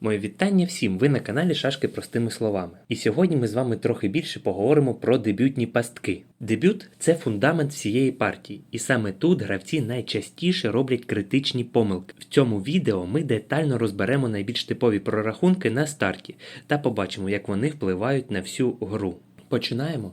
Моє вітання всім! Ви на каналі Шашки простими словами. І сьогодні ми з вами трохи більше поговоримо про дебютні пастки. Дебют це фундамент всієї партії, і саме тут гравці найчастіше роблять критичні помилки. В цьому відео ми детально розберемо найбільш типові прорахунки на старті та побачимо, як вони впливають на всю гру. Починаємо.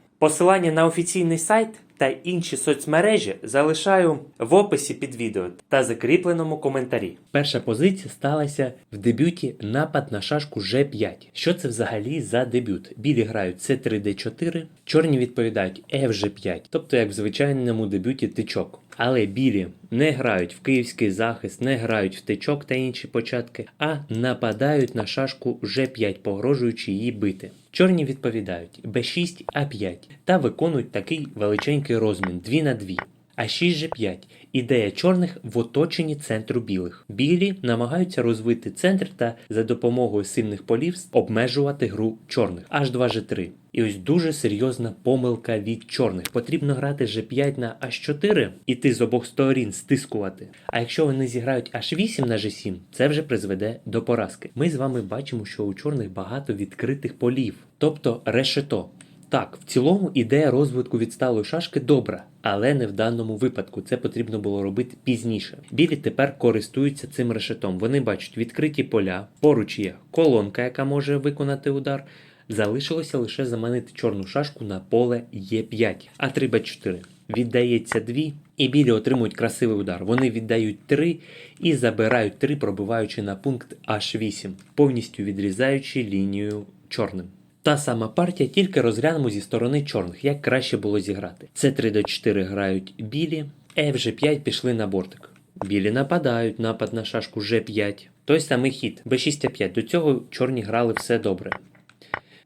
Посилання на офіційний сайт та інші соцмережі залишаю в описі під відео та закріпленому коментарі. Перша позиція сталася в дебюті напад на шашку G5. Що це взагалі за дебют? Білі грають C3D4, чорні відповідають FG5, тобто як в звичайному дебюті тичок. Але білі не грають в київський захист, не грають в тичок та інші початки, а нападають на шашку G5, погрожуючи її бити. Чорні відповідають B6, а5 та виконують такий величенький розмін 2 на 2. А 6 G5 ідея чорних в оточенні центру білих. Білі намагаються розвити центр та за допомогою сильних полів обмежувати гру чорних. Аж 2 G3. І ось дуже серйозна помилка від чорних. Потрібно грати G5 на H4, іти з обох сторін стискувати. А якщо вони зіграють H8 на G7, це вже призведе до поразки. Ми з вами бачимо, що у чорних багато відкритих полів, тобто решето. Так, в цілому ідея розвитку відсталої шашки добра, але не в даному випадку. Це потрібно було робити пізніше. Білі тепер користуються цим решетом. Вони бачать відкриті поля, поруч є колонка, яка може виконати удар. Залишилося лише заманити чорну шашку на поле Е5, а 3 Б4. Віддається 2, і білі отримують красивий удар. Вони віддають 3 і забирають 3, пробиваючи на пункт H8, повністю відрізаючи лінію чорним. Та сама партія, тільки розглянемо зі сторони чорних, як краще було зіграти. Це 3 до 4 грають білі, F5 пішли на бортик. Білі нападають, напад на шашку G5. Той самий хід, B6 До цього чорні грали все добре.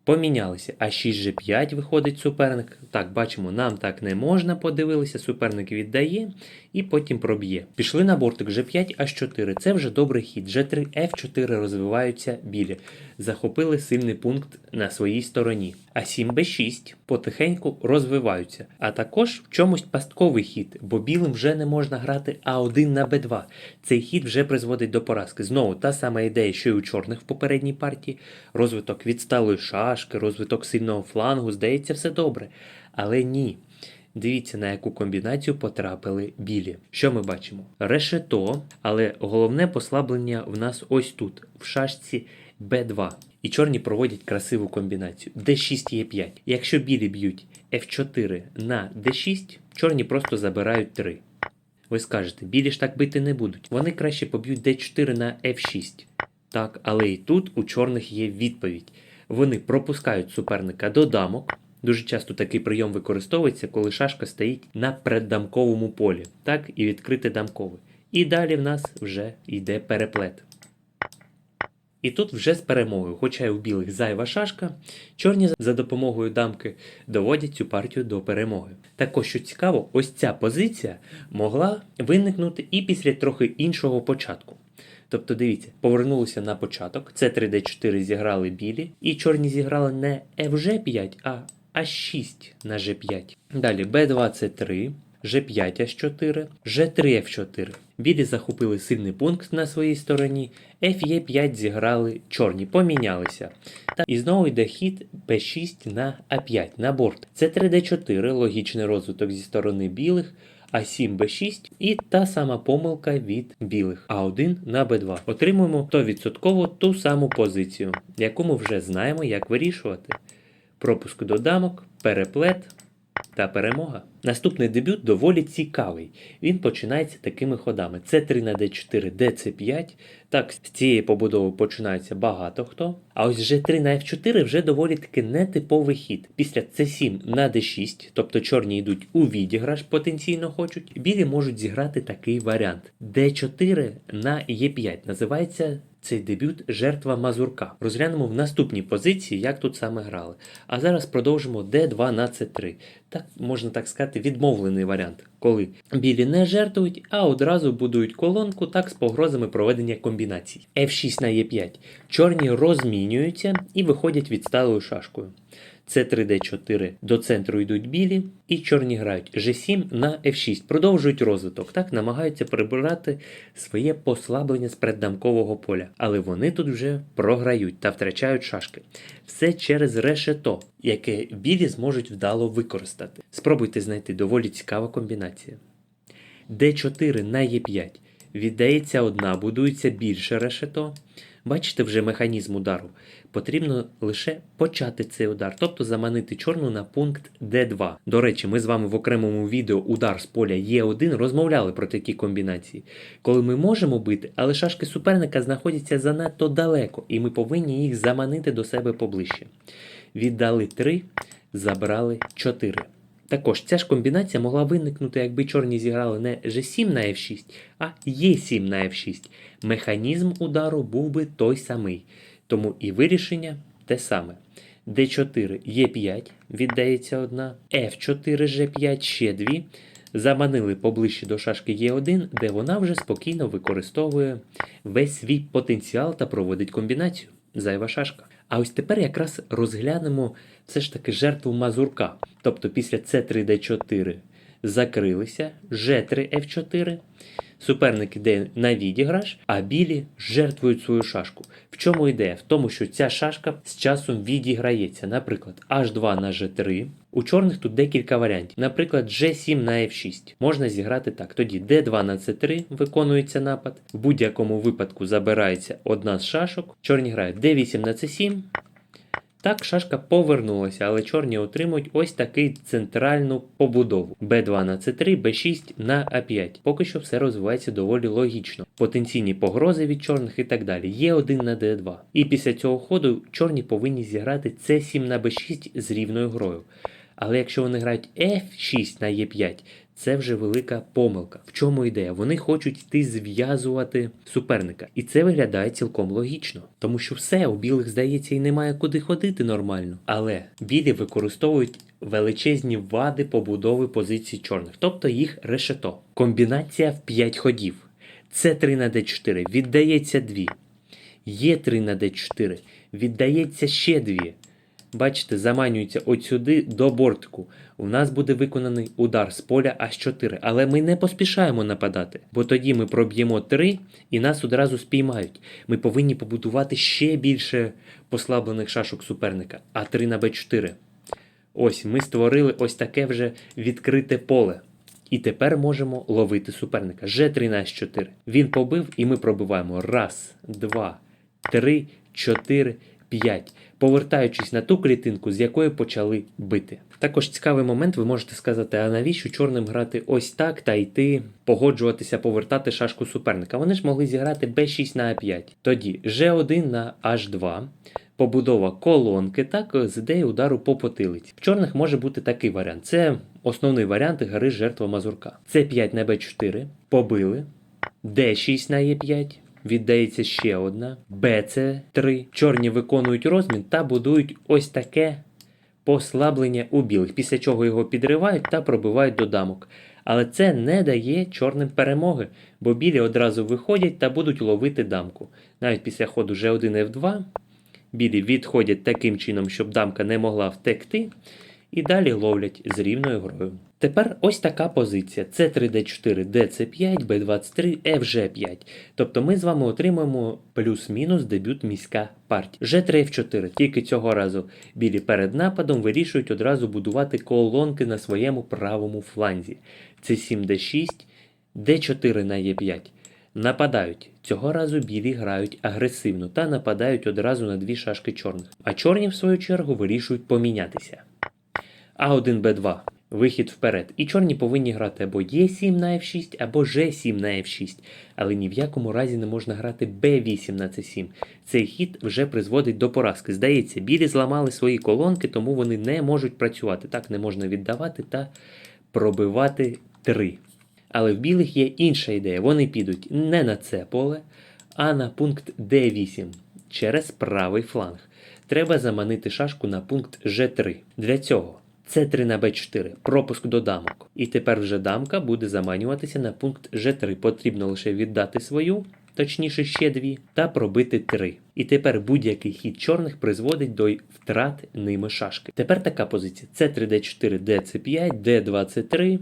Помінялися. А 6 G5 виходить суперник. Так, бачимо, нам так не можна. Подивилися, суперник віддає і потім проб'є. Пішли на бортик G5, H4. Це вже добрий хід. G3, F4 розвиваються білі. Захопили сильний пункт на своїй стороні. А 7 B6 потихеньку розвиваються. А також в чомусь пастковий хід, бо білим вже не можна грати А1 на Б2. Цей хід вже призводить до поразки. Знову та сама ідея, що й у чорних в попередній партії. Розвиток відсталої шашки, розвиток сильного флангу, здається, все добре. Але ні. Дивіться, на яку комбінацію потрапили білі. Що ми бачимо? Решето, але головне послаблення в нас ось тут, в шашці Б2. І чорні проводять красиву комбінацію. D6 є 5. Якщо білі б'ють F4 на D6, чорні просто забирають 3. Ви скажете, білі ж так бити не будуть. Вони краще поб'ють D4 на F6. Так, але і тут у чорних є відповідь. Вони пропускають суперника до дамок. Дуже часто такий прийом використовується, коли шашка стоїть на преддамковому полі, так, і відкрите дамкове. І далі в нас вже йде переплет. І тут вже з перемогою, хоча й у білих зайва шашка, чорні за допомогою дамки доводять цю партію до перемоги. Також, що цікаво, ось ця позиція могла виникнути і після трохи іншого початку. Тобто, дивіться, повернулися на початок, це 3D4 зіграли білі, і чорні зіграли не FG5, а H6 на G5. Далі B2 це 3. G5 H4, G3 F4. Білі захопили сильний пункт на своїй стороні, FE5 зіграли чорні, помінялися. Та і знову йде хід B6 на А5 на борт. Це 3D4, логічний розвиток зі сторони білих. А7 Б6 і та сама помилка від білих А1 на Б2. Отримуємо 100% ту саму позицію, яку ми вже знаємо, як вирішувати. Пропуск до дамок, переплет та перемога. Наступний дебют доволі цікавий. Він починається такими ходами: С3 на Д4, ДЦ5. Так, з цієї побудови починається багато хто. А ось G3 на F4 вже доволі таки нетиповий хід. Після С7 на D6, тобто чорні йдуть у відіграш, потенційно хочуть. Білі можуть зіграти такий варіант: D4 на Е5. Називається цей дебют жертва Мазурка. Розглянемо в наступній позиції, як тут саме грали. А зараз продовжимо D2 на C3. Так, можна так сказати, відмовлений варіант, коли білі не жертвують, а одразу будують колонку так з погрозами проведення комбінацій. F6 на E5. Чорні розмінюються і виходять відсталою шашкою. С3Д4 до центру йдуть білі, і чорні грають G7 на F6. Продовжують розвиток, так намагаються прибирати своє послаблення з преддамкового поля. Але вони тут вже програють та втрачають шашки. Все через решето, яке білі зможуть вдало використати. Спробуйте знайти доволі цікава комбінація. D4 на E5. Віддається одна, будується більше решето. Бачите вже механізм удару. Потрібно лише почати цей удар, тобто заманити чорну на пункт D2. До речі, ми з вами в окремому відео удар з поля Е1 розмовляли про такі комбінації, коли ми можемо бити, але шашки суперника знаходяться занадто далеко, і ми повинні їх заманити до себе поближче. Віддали 3, забрали 4. Також ця ж комбінація могла виникнути, якби чорні зіграли не G7 на F6, а E7 на F6. Механізм удару був би той самий, тому і вирішення те саме. D4 E5 віддається одна, F4 G5 ще дві. Заманили поближче до шашки Е1, де вона вже спокійно використовує весь свій потенціал та проводить комбінацію. Зайва шашка. А ось тепер якраз розглянемо все ж таки жертву мазурка. Тобто після С3Д4 закрилися, Ж3Ф4. Суперник іде на відіграш, а білі жертвують свою шашку. В чому ідея? В тому, що ця шашка з часом відіграється. Наприклад, H2 на G3. У чорних тут декілька варіантів. Наприклад, G7 на F6. Можна зіграти так. Тоді D2 на C3 виконується напад. В будь-якому випадку забирається одна з шашок. Чорні грають D8 на C7. Так, шашка повернулася, але чорні отримують ось такий центральну побудову: b2 на c3, b6 на a5. Поки що все розвивається доволі логічно. Потенційні погрози від чорних і так далі. Є 1 на d2. І після цього ходу чорні повинні зіграти c7 на b6 з рівною грою. Але якщо вони грають f6 на e5, це вже велика помилка. В чому ідея? Вони хочуть йти зв'язувати суперника. І це виглядає цілком логічно. Тому що все, у білих здається і немає куди ходити нормально. Але білі використовують величезні вади побудови позицій чорних, тобто їх решето. Комбінація в 5 ходів. С3 на d4 віддається 2. Є3 на d4 віддається ще 2. Бачите, заманюється от сюди до бортику. У нас буде виконаний удар з поля H4, але ми не поспішаємо нападати, бо тоді ми проб'ємо 3 і нас одразу спіймають. Ми повинні побудувати ще більше послаблених шашок суперника, А3 на Б4. Ось ми створили ось таке вже відкрите поле. І тепер можемо ловити суперника. Ж3 на С4. Він побив, і ми пробиваємо. Раз, два, три, чотири, п'ять. Повертаючись на ту клітинку, з якої почали бити. Також цікавий момент, ви можете сказати, а навіщо чорним грати ось так та йти, погоджуватися, повертати шашку суперника. Вони ж могли зіграти Б6 на А5. Тоді Ж1 на H2. Побудова колонки, так, з ідеєю удару по потилиці. В чорних може бути такий варіант. Це основний варіант гри жертва Мазурка. С5 на Б4, побили, Д6 на Е5, віддається ще одна, БЦ3. Чорні виконують розмін та будують ось таке послаблення у білих, після чого його підривають та пробивають до дамок. Але це не дає чорним перемоги, бо білі одразу виходять та будуть ловити дамку. Навіть після ходу G1 F2 білі відходять таким чином, щоб дамка не могла втекти, і далі ловлять з рівною грою. Тепер ось така позиція: С3D4, DC5, B23, FG5. Тобто ми з вами отримуємо плюс-мінус дебют міська партія. G3F4. Тільки цього разу білі перед нападом вирішують одразу будувати колонки на своєму правому фланзі. C7D6, D4 на E5. Нападають. Цього разу білі грають агресивно та нападають одразу на дві шашки чорних. А чорні, в свою чергу, вирішують помінятися. А1Б2. Вихід вперед. І чорні повинні грати або Е7 на F6, або G7 на F6. Але ні в якому разі не можна грати B8 на C7. Цей хід вже призводить до поразки. Здається, білі зламали свої колонки, тому вони не можуть працювати. Так не можна віддавати та пробивати 3. Але в білих є інша ідея. Вони підуть не на це поле, а на пункт d8 через правий фланг. Треба заманити шашку на пункт g3. Для цього c3 на b4, пропуск до дамок. І тепер вже дамка буде заманюватися на пункт g3. Потрібно лише віддати свою, точніше ще дві, та пробити 3. І тепер будь-який хід чорних призводить до втрат ними шашки. Тепер така позиція: c3 d4, dc5, d23.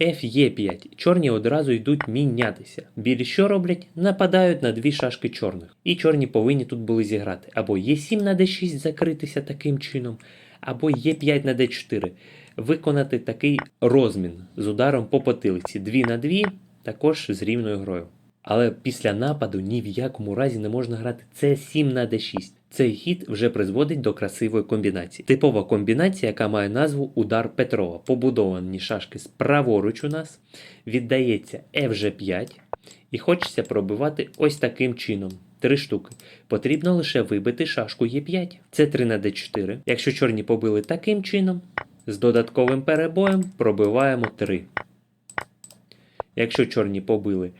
Ф'Е5. Чорні одразу йдуть мінятися. Білі що роблять? Нападають на дві шашки чорних. І чорні повинні тут були зіграти. Або Е7 на d6 закритися таким чином, або Е5 на d4. Виконати такий розмін з ударом по потилиці. 2 на 2, також з рівною грою. Але після нападу ні в якому разі не можна грати С7 на d6. Цей хід вже призводить до красивої комбінації. Типова комбінація, яка має назву удар Петрова. Побудовані шашки справоруч у нас, віддається FG5, і хочеться пробивати ось таким чином. Три штуки. Потрібно лише вибити шашку Е5. Це 3 на d4. Якщо чорні побили таким чином, з додатковим перебоєм пробиваємо 3. Якщо чорні побили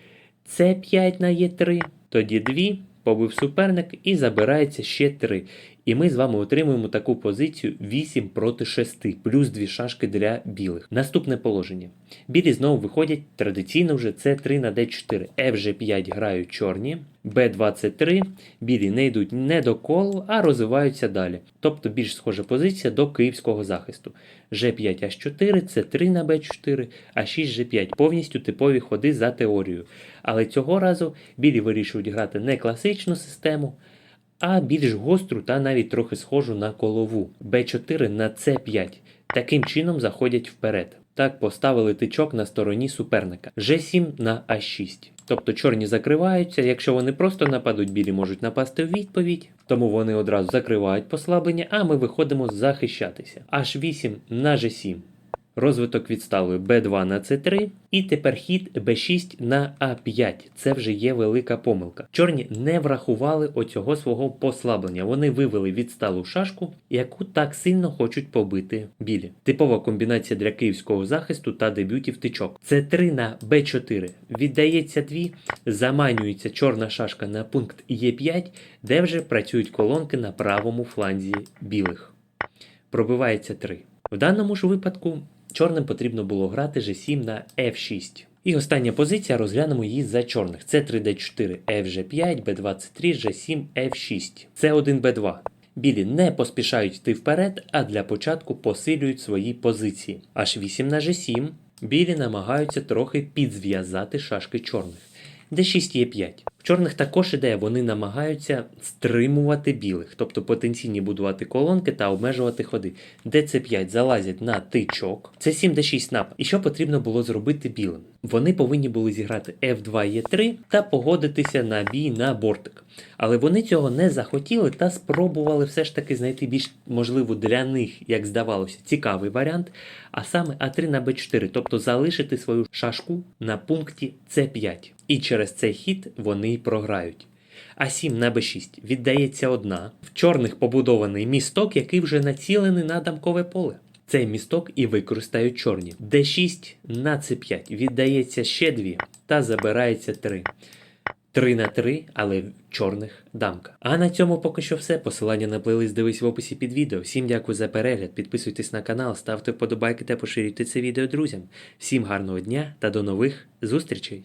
С5 на Е3, тоді 2, побив суперник і забирається ще 3. І ми з вами отримуємо таку позицію 8 проти 6, плюс 2 шашки для білих. Наступне положення. Білі знову виходять традиційно вже С3 на Д4. Фж5 грають чорні, Б23, білі не йдуть не до колу, а розвиваються далі. Тобто більш схожа позиція до київського захисту. Ж5 H4, С3 на Б4, А6 Ж5 повністю типові ходи за теорією. Але цього разу білі вирішують грати не класичну систему, а більш гостру та навіть трохи схожу на колову. Б4 на С5. Таким чином заходять вперед. Так поставили тичок на стороні суперника. Ж7 на А6. Тобто чорні закриваються, якщо вони просто нападуть, білі можуть напасти в відповідь, тому вони одразу закривають послаблення, а ми виходимо захищатися. H8 на G7. Розвиток відставили b2 на c3, і тепер хід b6 на a5. Це вже є велика помилка. Чорні не врахували оцього свого послаблення. Вони вивели відсталу шашку, яку так сильно хочуть побити білі. Типова комбінація для київського захисту та дебютів тичок. c3 на b4. Віддається 2, заманюється чорна шашка на пункт e5, де вже працюють колонки на правому фланзі білих. Пробивається 3. В даному ж випадку чорним потрібно було грати G7 на F6. І остання позиція, розглянемо її за чорних. Це 3D4, FG5, B23, G7, F6. Це 1 B2. Білі не поспішають йти вперед, а для початку посилюють свої позиції. H8 на G7. Білі намагаються трохи підзв'язати шашки чорних. D6 є 5. В чорних також ідея, вони намагаються стримувати білих, тобто потенційні будувати колонки та обмежувати ходи. DC5 залазять на тичок, це 7 D6 напад. І що потрібно було зробити білим? Вони повинні були зіграти F2 E3 та погодитися на бій на бортик. Але вони цього не захотіли та спробували все ж таки знайти більш можливо для них, як здавалося, цікавий варіант, а саме А3 на Б4, тобто залишити свою шашку на пункті С5. І через цей хід вони й програють. А7 на Б6 віддається одна. В чорних побудований місток, який вже націлений на дамкове поле. Цей місток і використають чорні. Д6 на С5 віддається ще дві та забирається 3. 3 на 3, але в чорних дамка. А на цьому поки що все. Посилання на плейлист дивись в описі під відео. Всім дякую за перегляд. Підписуйтесь на канал, ставте вподобайки та поширюйте це відео друзям. Всім гарного дня та до нових зустрічей!